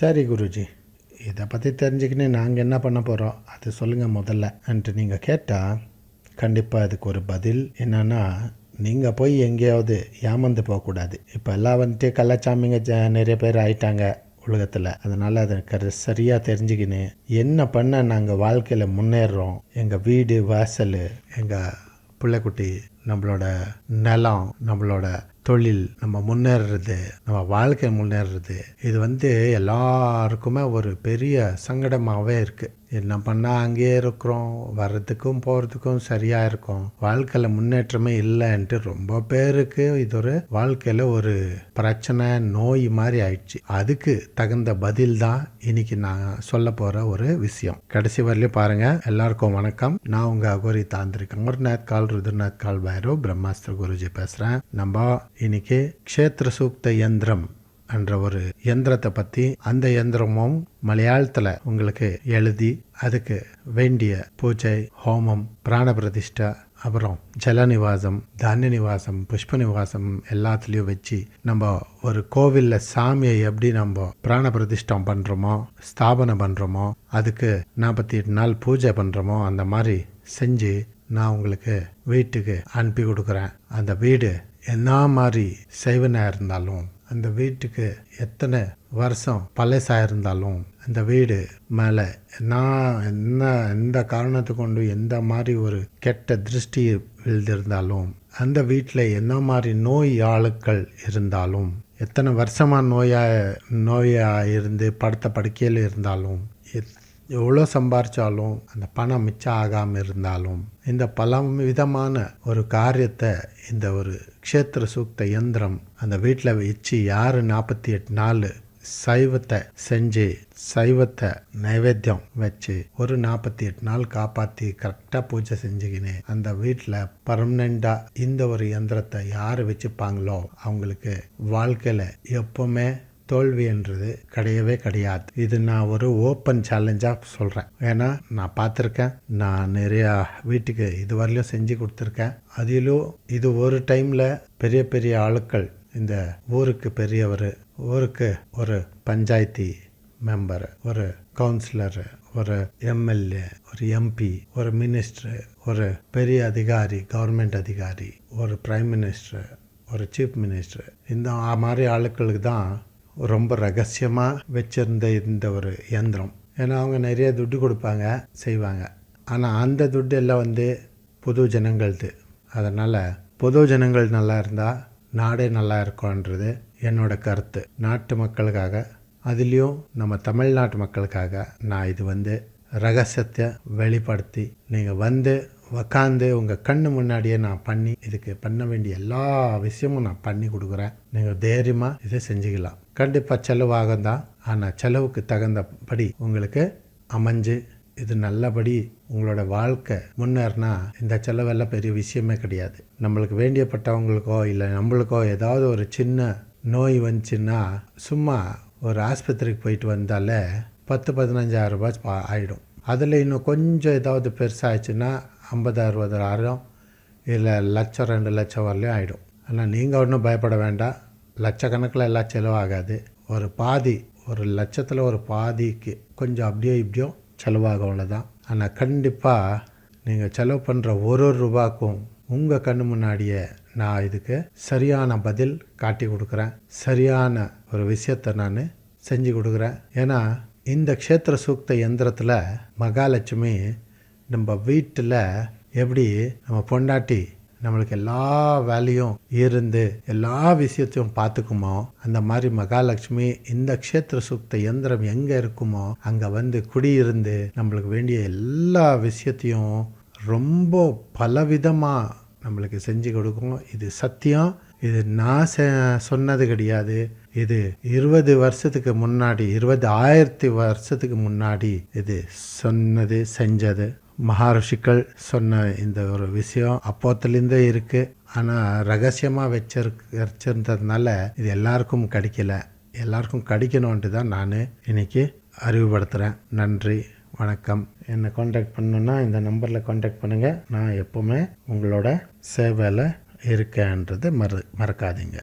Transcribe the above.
சரி குருஜி இதை பற்றி தெரிஞ்சுக்கின்னு நாங்கள் என்ன பண்ண போகிறோம் அது சொல்லுங்கள் முதல்ல. அன்ட்டு நீங்கள் கேட்டால் கண்டிப்பாக அதுக்கு ஒரு பதில். என்னென்னா நீங்கள் போய் எங்கேயாவது ஏமாந்து போகக்கூடாது இப்போ எல்லாம் வந்துட்டு கள்ளச்சாமிங்க ஜ நிறைய பேர் ஆயிட்டாங்க உலகத்தில். அதனால் அதை கரு சரியாக தெரிஞ்சுக்கின்னு என்ன பண்ண நாங்கள் வாழ்க்கையில் முன்னேறுறோம் எங்கள் வீடு வாசல் எங்கள் பிள்ளைக்குட்டி நம்மளோட நிலம் நம்மளோட தொழில் நம்ம முன்னேறது நம்ம வாழ்க்கை முன்னேறுறது இது வந்து எல்லாருக்குமே ஒரு பெரிய சங்கடமாகவே இருக்குது என்ன பண்ணால் அங்கேயே இருக்கிறோம் வர்றதுக்கும் போகிறதுக்கும் சரியாக இருக்கும். வாழ்க்கையில் முன்னேற்றமே இல்லைன்ட்டு ரொம்ப பேருக்கு இது ஒரு வாழ்க்கையில் ஒரு பிரச்சனை நோய் மாதிரி ஆயிடுச்சு. அதுக்கு தகுந்த பதில் தான் இன்னைக்கு நான் சொல்ல போகிற ஒரு விஷயம். கடைசி வரலையும் பாருங்கள் எல்லாருக்கும் வணக்கம். நான் உங்கள் அகோரி தாந்திரிக்கன் ஒரு நேத் கால் ருத்ரநாத் கால் பைரவ் பிரம்மாஸ்திர குருஜி பேசுகிறேன் நம்ம இன்னைக்கு க்ஷேத்திர சூக்த யந்திரம் என்ற ஒரு யந்திரத்தை பற்றி அந்த யந்திரமும் மலையாளத்தில் உங்களுக்கு எழுதி அதுக்கு வேண்டிய பூஜை ஹோமம் பிராண பிரதிஷ்டா அப்புறம் ஜல நிவாசம் தானிய நிவாசம் புஷ்ப நிவாசம் எல்லாத்துலேயும் வச்சு நம்ம ஒரு கோவிலில் சாமியை எப்படி நம்ம பிராண பிரதிஷ்டம் பண்ணுறோமோ ஸ்தாபனை பண்ணுறோமோ அதுக்கு நாற்பத்தி எட்டு நாள் பூஜை பண்ணுறோமோ அந்த மாதிரி செஞ்சு நான் உங்களுக்கு வீட்டுக்கு அனுப்பி கொடுக்குறேன். அந்த வீடு என்ன மாதிரி செய்வனாக இருந்தாலும் அந்த வீட்டுக்கு எத்தனை வருஷம் பழசாக இருந்தாலும் அந்த வீடு மேலே நான் என்ன எந்த காரணத்தை கொண்டு எந்த மாதிரி ஒரு கெட்ட திருஷ்டி விழுந்திருந்தாலும் அந்த வீட்டில் என்ன மாதிரி நோய் ஆளுக்கள் இருந்தாலும் எத்தனை வருஷமாக நோயாக நோயாக இருந்து படுத்த படுக்கையில் இருந்தாலும் எத்- எவ்வளோ சம்பாரித்தாலும் அந்த பணம் மிச்சம் ஆகாமல் இருந்தாலும் இந்த பல விதமான ஒரு காரியத்தை இந்த ஒரு க்ஷேத்திர சூக்த இயந்திரம் அந்த வீட்டில் வச்சு யார் நாற்பத்தி எட்டு நாள் சைவத்தை செஞ்சு சைவத்தை நைவேத்தியம் வச்சு ஒரு நாற்பத்தி எட்டு நாள் காப்பாற்றி கரெக்டாக பூஜை செஞ்சுக்கின்னு அந்த வீட்டில் பர்மனெண்ட்டாக இந்த ஒரு இயந்திரத்தை யார் வச்சுப்பாங்களோ அவங்களுக்கு வாழ்க்கையில் எப்போவுமே தோல்வின்றது கிடையவே கிடையாது. இது நான் ஒரு ஓப்பன் சேலஞ்சாக சொல்கிறேன் ஏன்னா நான் பார்த்துருக்கேன். நான் நிறையா வீட்டுக்கு இது வரலையும் செஞ்சு கொடுத்துருக்கேன். அதிலும் இது ஒரு டைமில் பெரிய பெரிய ஆளுக்கள் இந்த ஊருக்கு பெரியவர் ஊருக்கு ஒரு பஞ்சாயத்து மெம்பர் ஒரு கவுன்சிலரு ஒரு எம்எல்ஏ ஒரு எம்பி ஒரு மினிஸ்டர் ஒரு பெரிய அதிகாரி கவர்மெண்ட் அதிகாரி ஒரு பிரைம் மினிஸ்டர் ஒரு சீஃப் மினிஸ்டர் இந்த மாதிரி ஆளுக்களுக்கு தான் ரொம்ப ரகசியமாக வச்சிருந்த இந்த ஒரு இயந்திரம். ஏன்னா அவங்க நிறைய துட்டு கொடுப்பாங்க செய்வாங்க. ஆனால் அந்த துட்டு எல்லாம் வந்து பொது ஜனங்கள்து. அதனால் பொது ஜனங்கள் நல்லா இருந்தால் நாடே நல்லா இருக்கும்ன்றது என்னோட கருத்து. நாட்டு மக்களுக்காக அதுலேயும் நம்ம தமிழ்நாட்டு மக்களுக்காக நான் இது வந்து ரகசியத்தை வெளிப்படுத்தி நீங்கள் வந்து உக்காந்து உங்கள் கண்ணு முன்னாடியே நான் பண்ணி இதுக்கு பண்ண வேண்டிய எல்லா விஷயமும் நான் பண்ணி கொடுக்குறேன். நீங்கள் தைரியமாக இதை செஞ்சுக்கலாம். கண்டிப்பாக செலவாகும் தான் ஆனால் செலவுக்கு தகுந்தபடி உங்களுக்கு அமைஞ்சு இது நல்லபடி உங்களோட வாழ்க்கை முன்னேறினா இந்த செலவெல்லாம் பெரிய விஷயமே கிடையாது. நம்மளுக்கு வேண்டியப்பட்டவங்களுக்கோ இல்லை நம்மளுக்கோ ஏதாவது ஒரு சின்ன நோய் வந்துச்சுன்னா சும்மா ஒரு ஆஸ்பத்திரிக்கு போயிட்டு வந்தாலே பத்து பதினஞ்சாயிரம் ரூபாய் பா- ஆகிடும் அதில் இன்னும் கொஞ்சம் ஏதாவது பெருசாகிடுச்சுன்னா ஐம்பது அறுபதாயிரம் இல்லை லட்சம் ரெண்டு லட்சம் வரலையும் ஆகிடும் ஆனால் நீங்கள் ஒன்றும் பயப்பட வேண்டாம். லட்சக்கணக்கில் எல்லாம் செலவாகாது. ஒரு பாதி ஒரு லட்சத்தில் ஒரு பாதிக்கு கொஞ்சம் அப்படியோ இப்படியோ செலவாகும் அவ்வளோதான் ஆனால் கண்டிப்பாக நீங்கள் செலவு பண்ணுற ஒரு ஒரு ரூபாக்கும் உங்கள் கண்ணு முன்னாடியே நான் இதுக்கு சரியான பதில் காட்டி கொடுக்குறேன். சரியான ஒரு விஷயத்தை நான் செஞ்சு கொடுக்குறேன். ஏன்னா இந்த க்ஷேத்திர சூக்த எந்திரத்தில் மகாலட்சுமி நம்ம வீட்டில் எப்படி நம்ம பொண்டாட்டி நம்மளுக்கு எல்லா வேலையும் இருந்து எல்லா விஷயத்தையும் பார்த்துக்குமோ அந்த மாதிரி மகாலட்சுமி இந்த க்ஷேத்திர சுத்த இயந்திரம் எங்கே இருக்குமோ அங்கே வந்து குடியிருந்து நம்மளுக்கு வேண்டிய எல்லா விஷயத்தையும் ரொம்ப பலவிதமாக நம்மளுக்கு செஞ்சு கொடுக்கும். இது சத்தியம். இது நான் செ- சொன்னது கிடையாது. இது இருபது வருஷத்துக்கு முன்னாடி இருபது ஆயிரத்தி வருஷத்துக்கு முன்னாடி இது சொன்னது செஞ்சது. மகாரிஷிகள் சொன்ன இந்த ஒரு விஷயம் அப்போத்துலேருந்தே இருக்குது ஆனால் ரகசியமாக வச்சிருக்க வச்சிருந்ததுனால இது எல்லாருக்கும் கிடைக்கல. எல்லாருக்கும் கிடைக்கணுன்ட்டு தான் நான் இன்னைக்கு அறிவுபடுத்துகிறேன் நன்றி வணக்கம். என்னை காண்டாக்ட் பண்ணணுன்னா இந்த நம்பரில் காண்டாக்ட் பண்ணுங்கள் நான் எப்போவுமே உங்களோட சேவையில் இருக்கேன்றது மறு மறக்காதீங்க.